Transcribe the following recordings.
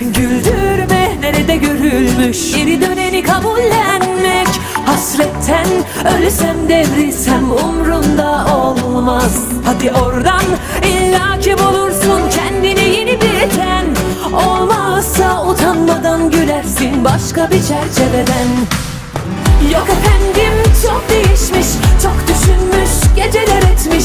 Güldürme nerede görülmüş Geri döneni kabullenmek Hasretten ölsem devrilsem umrunda olmaz Hadi oradan illaki bulursun gülersin başka bir çerçeveden. Yok efendim çok değişmiş Çok düşünmüş geceler etmiş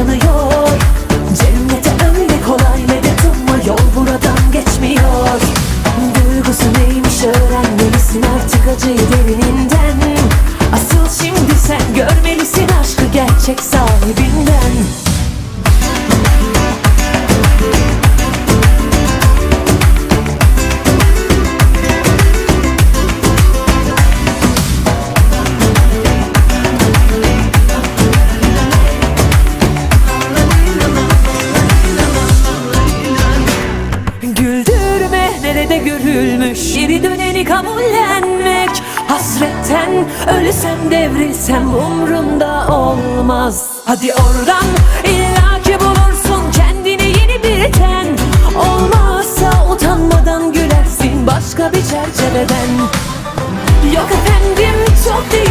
acıyı derininden Asıl şimdi sen görmelisin aşkı gerçek sahibinden. Güldürme nerede görülmüş? Geri döneni kabullenmek Hasretten ölsem devrilsem umrumda olmaz. Hadi oradan illaki bulursun kendine yeni bir ten. Olmazsa utanmadan gülersin başka bir çerçeveden. Yok efendim çok değişmiş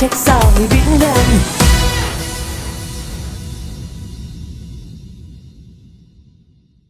gerçek sahibinden